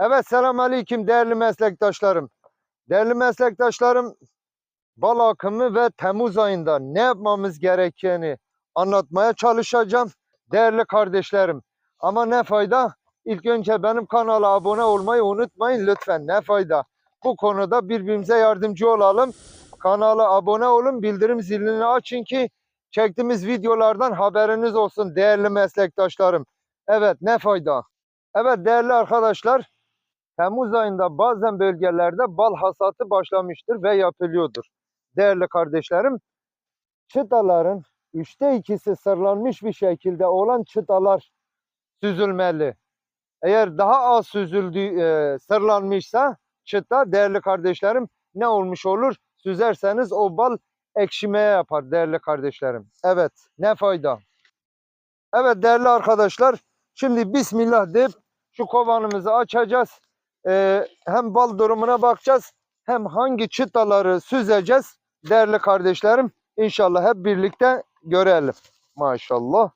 Evet selam aleyküm değerli meslektaşlarım. Değerli meslektaşlarım bal akımı ve Temmuz ayında ne yapmamız gerektiğini anlatmaya çalışacağım. Değerli kardeşlerim ama ne fayda? İlk önce benim kanala abone olmayı unutmayın lütfen ne fayda? Bu konuda birbirimize yardımcı olalım. Kanala abone olun bildirim zilini açın ki çektiğimiz videolardan haberiniz olsun değerli meslektaşlarım. Evet ne fayda? Evet değerli arkadaşlar Temmuz ayında bazen bölgelerde bal hasatı başlamıştır ve yapılıyordur. Değerli kardeşlerim, çıtaların üçte ikisi sırlanmış bir şekilde olan çıtalar süzülmeli. Eğer daha az süzüldü, e, sırlanmışsa çıta değerli kardeşlerim ne olmuş olur? Süzerseniz o bal ekşimeye yapar değerli kardeşlerim. Evet ne fayda. Evet değerli arkadaşlar şimdi Bismillah deyip şu kovanımızı açacağız. Ee, hem bal durumuna bakacağız hem hangi çıtaları süzeceğiz değerli kardeşlerim. İnşallah hep birlikte görelim. Maşallah.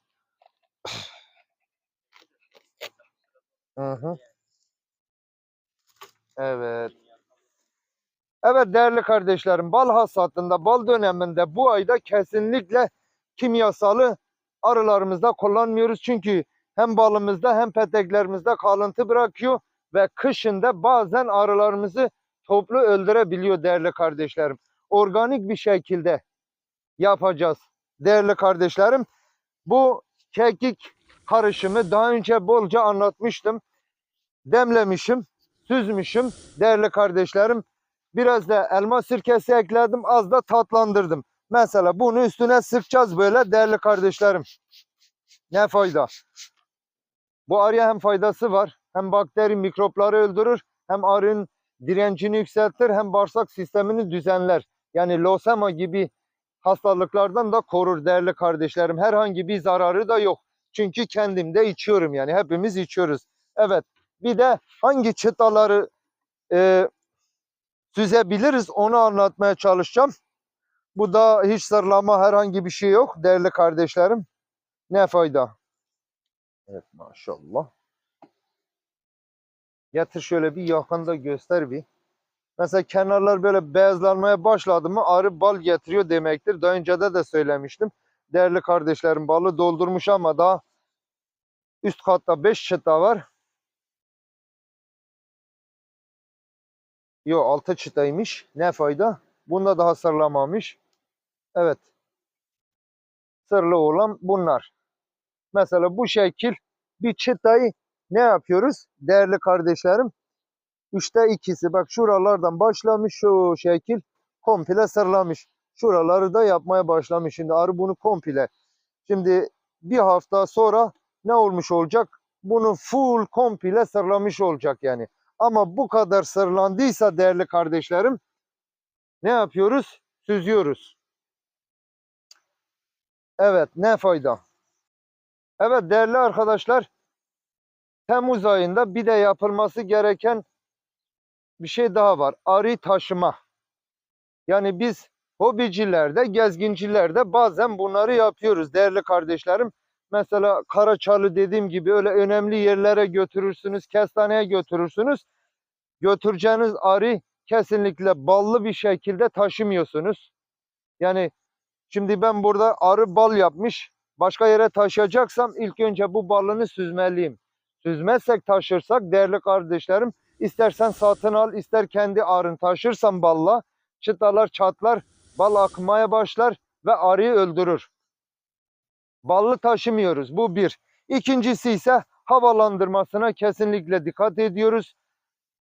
Evet. Evet değerli kardeşlerim bal hasatında bal döneminde bu ayda kesinlikle kimyasalı arılarımızda kullanmıyoruz. Çünkü hem balımızda hem peteklerimizde kalıntı bırakıyor ve kışında bazen arılarımızı toplu öldürebiliyor değerli kardeşlerim. Organik bir şekilde yapacağız değerli kardeşlerim. Bu kekik karışımı daha önce bolca anlatmıştım. Demlemişim, süzmüşüm değerli kardeşlerim. Biraz da elma sirkesi ekledim, az da tatlandırdım. Mesela bunu üstüne sıkacağız böyle değerli kardeşlerim. Ne fayda? Bu arıya hem faydası var, hem bakteri mikropları öldürür, hem arının direncini yükseltir, hem bağırsak sistemini düzenler. Yani losema gibi hastalıklardan da korur değerli kardeşlerim. Herhangi bir zararı da yok. Çünkü kendim de içiyorum yani hepimiz içiyoruz. Evet bir de hangi çıtaları e, süzebiliriz onu anlatmaya çalışacağım. Bu da hiç sırlama herhangi bir şey yok değerli kardeşlerim. Ne fayda. Evet maşallah. Getir şöyle bir yakında göster bir. Mesela kenarlar böyle beyazlanmaya başladı mı arı bal getiriyor demektir. Daha önce de de söylemiştim. Değerli kardeşlerim balı doldurmuş ama daha üst katta 5 çıta var. Yok 6 çıtaymış. Ne fayda? Bunda daha sırlamamış. Evet. Sırlı olan bunlar. Mesela bu şekil bir çıtayı ne yapıyoruz? Değerli kardeşlerim. Üçte ikisi bak şuralardan başlamış şu şekil komple sırlamış. Şuraları da yapmaya başlamış. Şimdi arı bunu komple. Şimdi bir hafta sonra ne olmuş olacak? Bunu full komple sırlamış olacak yani. Ama bu kadar sırlandıysa değerli kardeşlerim ne yapıyoruz? Süzüyoruz. Evet ne fayda. Evet değerli arkadaşlar Temmuz ayında bir de yapılması gereken bir şey daha var. Arı taşıma. Yani biz hobicilerde, gezgincilerde bazen bunları yapıyoruz değerli kardeşlerim. Mesela Karaçalı dediğim gibi öyle önemli yerlere götürürsünüz, kestaneye götürürsünüz. Götüreceğiniz arı kesinlikle ballı bir şekilde taşımıyorsunuz. Yani şimdi ben burada arı bal yapmış, başka yere taşıyacaksam ilk önce bu balını süzmeliyim. Süzmezsek taşırsak değerli kardeşlerim istersen satın al ister kendi arın taşırsan balla çıtalar çatlar bal akmaya başlar ve arıyı öldürür. Ballı taşımıyoruz bu bir. İkincisi ise havalandırmasına kesinlikle dikkat ediyoruz.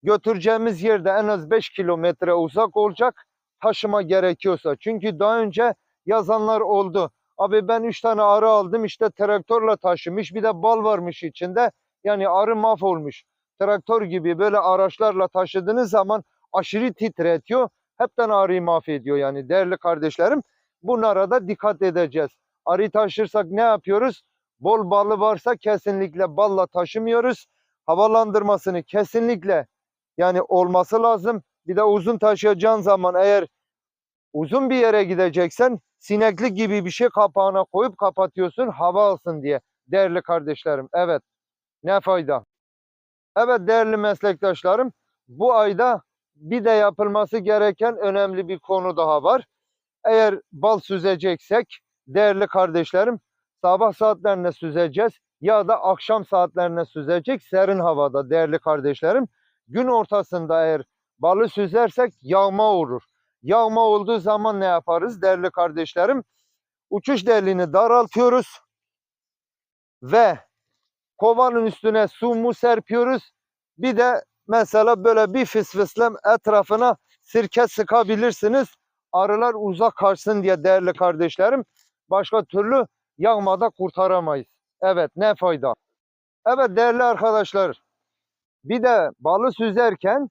Götüreceğimiz yerde en az 5 kilometre uzak olacak taşıma gerekiyorsa. Çünkü daha önce yazanlar oldu. Abi ben 3 tane arı aldım işte traktörle taşımış bir de bal varmış içinde. Yani arı mahvolmuş. Traktör gibi böyle araçlarla taşıdığınız zaman aşırı titretiyor. Hepten arıyı mahvediyor yani değerli kardeşlerim. Bunlara da dikkat edeceğiz. Arı taşırsak ne yapıyoruz? Bol balı varsa kesinlikle balla taşımıyoruz. Havalandırmasını kesinlikle yani olması lazım. Bir de uzun taşıyacağın zaman eğer uzun bir yere gideceksen sineklik gibi bir şey kapağına koyup kapatıyorsun hava alsın diye değerli kardeşlerim. Evet ne fayda. Evet değerli meslektaşlarım, bu ayda bir de yapılması gereken önemli bir konu daha var. Eğer bal süzeceksek değerli kardeşlerim sabah saatlerinde süzeceğiz ya da akşam saatlerinde süzecek serin havada değerli kardeşlerim. Gün ortasında eğer balı süzersek yağma olur. Yağma olduğu zaman ne yaparız değerli kardeşlerim? Uçuş deliğini daraltıyoruz ve kovanın üstüne su mu serpiyoruz. Bir de mesela böyle bir fısfıslem etrafına sirke sıkabilirsiniz. Arılar uzak kaçsın diye değerli kardeşlerim. Başka türlü yağmada kurtaramayız. Evet ne fayda. Evet değerli arkadaşlar. Bir de balı süzerken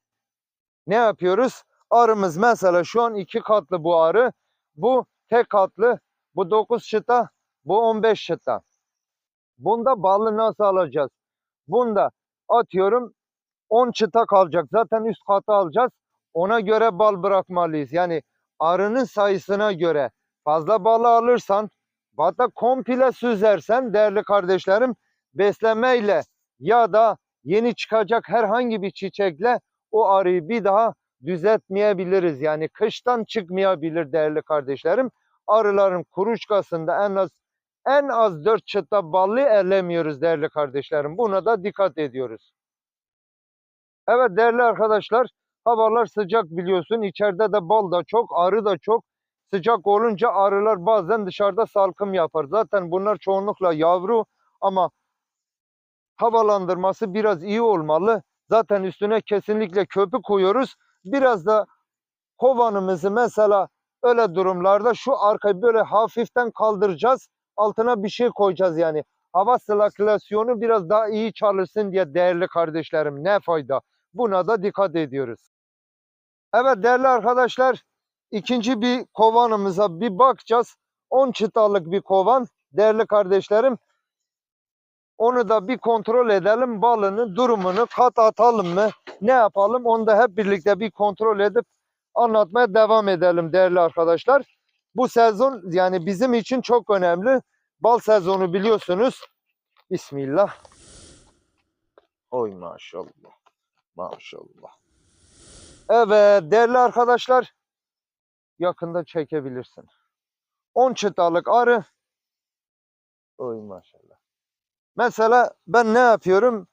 ne yapıyoruz? Arımız mesela şu an iki katlı bu arı. Bu tek katlı. Bu 9 çıta. Bu 15 çıta. Bunda balı nasıl alacağız? Bunda atıyorum 10 çıta kalacak. Zaten üst katı alacağız. Ona göre bal bırakmalıyız. Yani arının sayısına göre fazla balı alırsan hatta komple süzersen değerli kardeşlerim beslemeyle ya da yeni çıkacak herhangi bir çiçekle o arıyı bir daha düzeltmeyebiliriz. Yani kıştan çıkmayabilir değerli kardeşlerim. Arıların kuruçkasında en az en az 4 çıta ballı ellemiyoruz değerli kardeşlerim. Buna da dikkat ediyoruz. Evet değerli arkadaşlar havalar sıcak biliyorsun. İçeride de bal da çok, arı da çok. Sıcak olunca arılar bazen dışarıda salkım yapar. Zaten bunlar çoğunlukla yavru ama havalandırması biraz iyi olmalı. Zaten üstüne kesinlikle köpük koyuyoruz. Biraz da kovanımızı mesela öyle durumlarda şu arkayı böyle hafiften kaldıracağız. Altına bir şey koyacağız yani. Hava sirkülasyonu biraz daha iyi çalışsın diye değerli kardeşlerim. Ne fayda. Buna da dikkat ediyoruz. Evet değerli arkadaşlar. ikinci bir kovanımıza bir bakacağız. 10 çıtalık bir kovan. Değerli kardeşlerim. Onu da bir kontrol edelim. Balının durumunu kat atalım mı? Ne yapalım? Onu da hep birlikte bir kontrol edip anlatmaya devam edelim değerli arkadaşlar. Bu sezon yani bizim için çok önemli. Bal sezonu biliyorsunuz. Bismillah. Oy maşallah. Maşallah. Evet değerli arkadaşlar. Yakında çekebilirsin. 10 çıtalık arı. Oy maşallah. Mesela ben ne yapıyorum?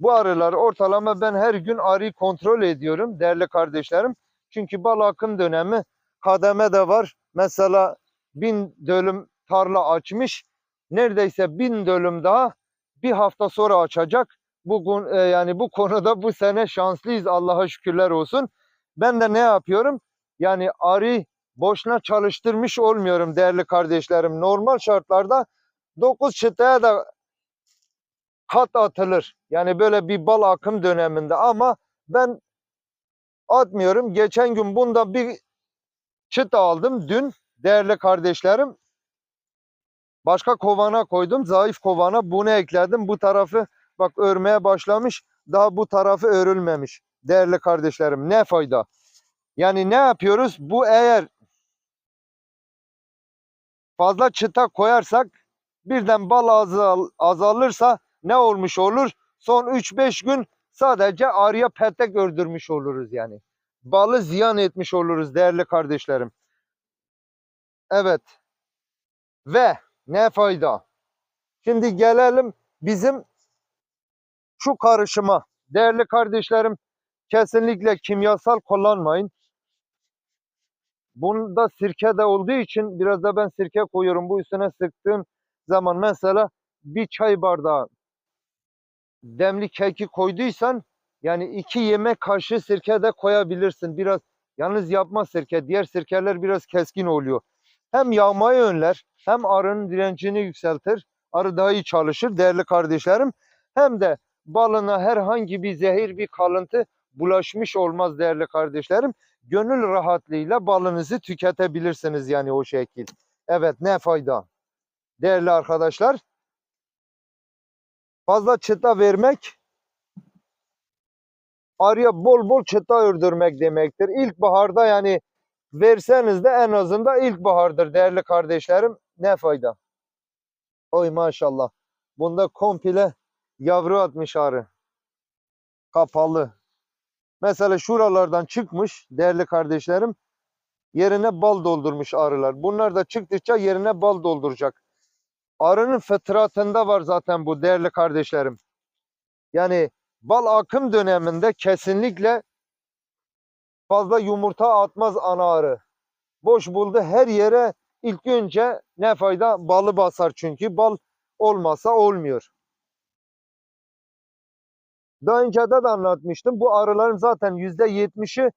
Bu arıları ortalama ben her gün arıyı kontrol ediyorum değerli kardeşlerim. Çünkü bal akım dönemi kademe de var. Mesela bin dönüm tarla açmış. Neredeyse bin dönüm daha bir hafta sonra açacak. Bugün e, yani bu konuda bu sene şanslıyız Allah'a şükürler olsun. Ben de ne yapıyorum? Yani arı boşuna çalıştırmış olmuyorum değerli kardeşlerim. Normal şartlarda 9 çıtaya da kat atılır. Yani böyle bir bal akım döneminde ama ben atmıyorum. Geçen gün bunda bir çıt aldım dün değerli kardeşlerim. Başka kovana koydum. Zayıf kovana bunu ekledim. Bu tarafı bak örmeye başlamış. Daha bu tarafı örülmemiş. Değerli kardeşlerim ne fayda. Yani ne yapıyoruz? Bu eğer fazla çıta koyarsak birden bal azal, azalırsa ne olmuş olur? Son 3-5 gün sadece arıya petek öldürmüş oluruz yani. Balı ziyan etmiş oluruz değerli kardeşlerim. Evet. Ve ne fayda? Şimdi gelelim bizim şu karışıma. Değerli kardeşlerim kesinlikle kimyasal kullanmayın. Bunda sirke de olduğu için biraz da ben sirke koyuyorum. Bu üstüne sıktığım zaman mesela bir çay bardağı demli keki koyduysan yani iki yemek kaşığı sirke de koyabilirsin. Biraz yalnız yapma sirke. Diğer sirkeler biraz keskin oluyor. Hem yağmayı önler hem arının direncini yükseltir. Arı daha iyi çalışır değerli kardeşlerim. Hem de balına herhangi bir zehir bir kalıntı bulaşmış olmaz değerli kardeşlerim. Gönül rahatlığıyla balınızı tüketebilirsiniz yani o şekil. Evet ne fayda. Değerli arkadaşlar fazla çıta vermek arıya bol bol çıta ördürmek demektir. İlkbaharda yani verseniz de en azından ilkbahardır değerli kardeşlerim. Ne fayda. Oy maşallah. Bunda komple yavru atmış arı. kapalı. Mesela şuralardan çıkmış değerli kardeşlerim. Yerine bal doldurmuş arılar. Bunlar da çıktıkça yerine bal dolduracak. Arının fıtratında var zaten bu değerli kardeşlerim. Yani bal akım döneminde kesinlikle fazla yumurta atmaz ana arı. Boş buldu her yere ilk önce ne fayda balı basar çünkü bal olmasa olmuyor. Daha önce de anlatmıştım. Bu arıların zaten yüzde yetmişi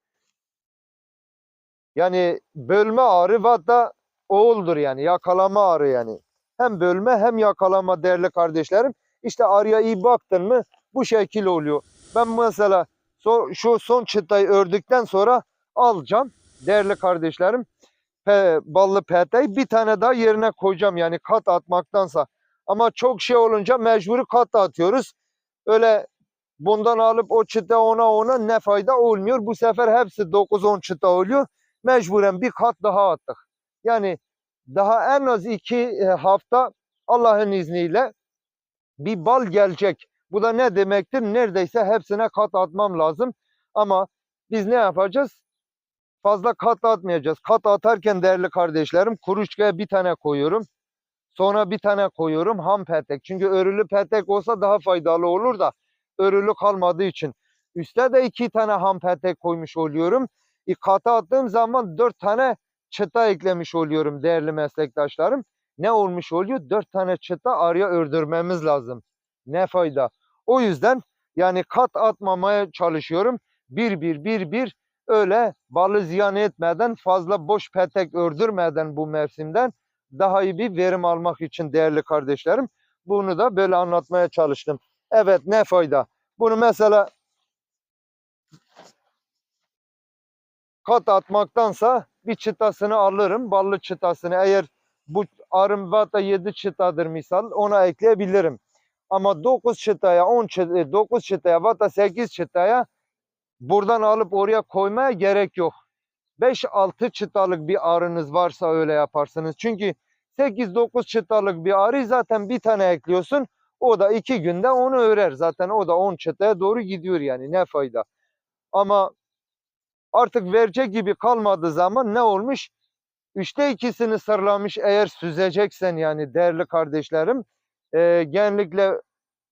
yani bölme arı ve hatta oğuldur yani yakalama arı yani. Hem bölme hem yakalama değerli kardeşlerim. İşte arıya iyi baktın mı bu şekil oluyor. Ben mesela so- şu son çıtayı ördükten sonra alacağım değerli kardeşlerim. Pe- ballı peteği bir tane daha yerine koyacağım yani kat atmaktansa. Ama çok şey olunca mecburi kat atıyoruz. Öyle bundan alıp o çıta ona ona ne fayda olmuyor. Bu sefer hepsi 9-10 çıta oluyor. Mecburen bir kat daha attık. Yani daha en az iki e, hafta Allah'ın izniyle bir bal gelecek. Bu da ne demektir? Neredeyse hepsine kat atmam lazım. Ama biz ne yapacağız? Fazla kat atmayacağız. Kat atarken değerli kardeşlerim kuruçkaya bir tane koyuyorum. Sonra bir tane koyuyorum ham petek. Çünkü örülü petek olsa daha faydalı olur da örülü kalmadığı için. Üste de iki tane ham petek koymuş oluyorum. E, kata attığım zaman dört tane çıta eklemiş oluyorum değerli meslektaşlarım. Ne olmuş oluyor? Dört tane çıta araya ördürmemiz lazım. Ne fayda? O yüzden yani kat atmamaya çalışıyorum. Bir bir bir bir öyle balı ziyan etmeden fazla boş petek ördürmeden bu mevsimden daha iyi bir verim almak için değerli kardeşlerim. Bunu da böyle anlatmaya çalıştım. Evet ne fayda? Bunu mesela kat atmaktansa bir çıtasını alırım. Ballı çıtasını eğer bu arım vata 7 çıtadır misal ona ekleyebilirim. Ama 9 çıtaya 10 çıtaya 9 çıtaya vata 8 çıtaya buradan alıp oraya koymaya gerek yok. 5-6 çıtalık bir arınız varsa öyle yaparsınız. Çünkü 8-9 çıtalık bir arı zaten bir tane ekliyorsun. O da iki günde onu örer. Zaten o da 10 çıtaya doğru gidiyor yani ne fayda. Ama artık verecek gibi kalmadığı zaman ne olmuş? Üçte ikisini sırlamış eğer süzeceksen yani değerli kardeşlerim. E, genellikle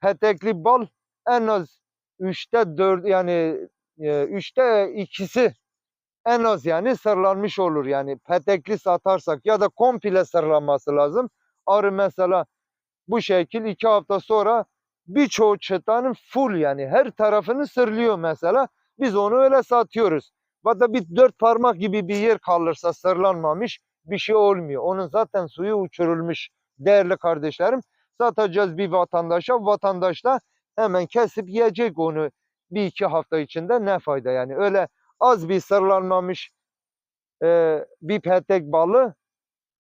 petekli bal en az üçte dört yani e, üçte ikisi en az yani sırlanmış olur yani petekli satarsak ya da komple sırlanması lazım. Arı mesela bu şekil iki hafta sonra birçoğu çıtanın full yani her tarafını sırlıyor mesela. Biz onu öyle satıyoruz. Hatta bir dört parmak gibi bir yer kalırsa sırlanmamış bir şey olmuyor. Onun zaten suyu uçurulmuş değerli kardeşlerim. Satacağız bir vatandaşa. Vatandaş da hemen kesip yiyecek onu bir iki hafta içinde ne fayda yani. Öyle az bir sırlanmamış e, bir petek balı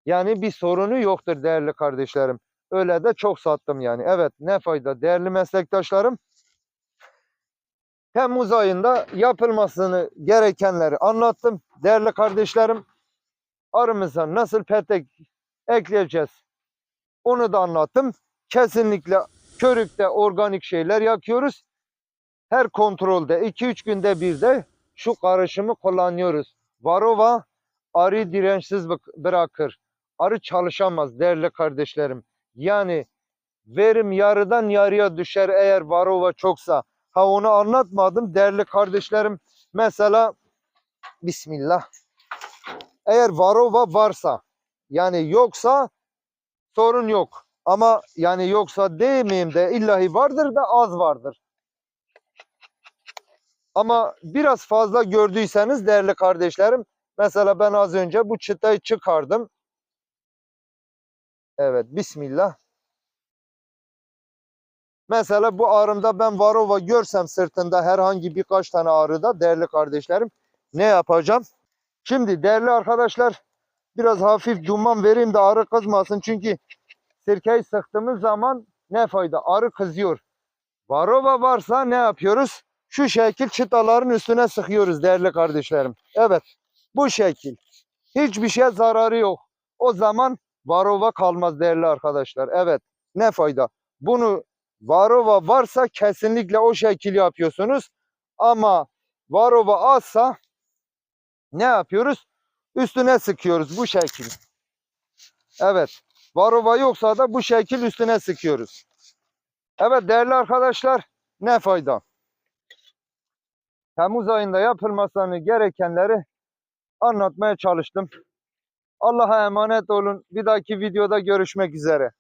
yani bir sorunu yoktur değerli kardeşlerim. Öyle de çok sattım yani. Evet ne fayda değerli meslektaşlarım. Temmuz ayında yapılmasını gerekenleri anlattım. Değerli kardeşlerim arımıza nasıl petek ekleyeceğiz onu da anlattım. Kesinlikle körükte organik şeyler yakıyoruz. Her kontrolde 2-3 günde bir de şu karışımı kullanıyoruz. Varova arı dirençsiz bırakır. Arı çalışamaz değerli kardeşlerim. Yani verim yarıdan yarıya düşer eğer varova çoksa. Ha onu anlatmadım değerli kardeşlerim. Mesela Bismillah. Eğer varova varsa yani yoksa sorun yok. Ama yani yoksa demeyeyim de illahi vardır da az vardır. Ama biraz fazla gördüyseniz değerli kardeşlerim. Mesela ben az önce bu çıtayı çıkardım. Evet Bismillah. Mesela bu arımda ben varova görsem sırtında herhangi birkaç tane ağrıda değerli kardeşlerim ne yapacağım? Şimdi değerli arkadaşlar biraz hafif duman vereyim de arı kızmasın. Çünkü sirkeyi sıktığımız zaman ne fayda? Arı kızıyor. Varova varsa ne yapıyoruz? Şu şekil çıtaların üstüne sıkıyoruz değerli kardeşlerim. Evet bu şekil. Hiçbir şeye zararı yok. O zaman varova kalmaz değerli arkadaşlar. Evet ne fayda? Bunu Varova varsa kesinlikle o şekil yapıyorsunuz. Ama varova azsa ne yapıyoruz? Üstüne sıkıyoruz bu şekil. Evet. Varova yoksa da bu şekil üstüne sıkıyoruz. Evet değerli arkadaşlar ne fayda? Temmuz ayında yapılmasını gerekenleri anlatmaya çalıştım. Allah'a emanet olun. Bir dahaki videoda görüşmek üzere.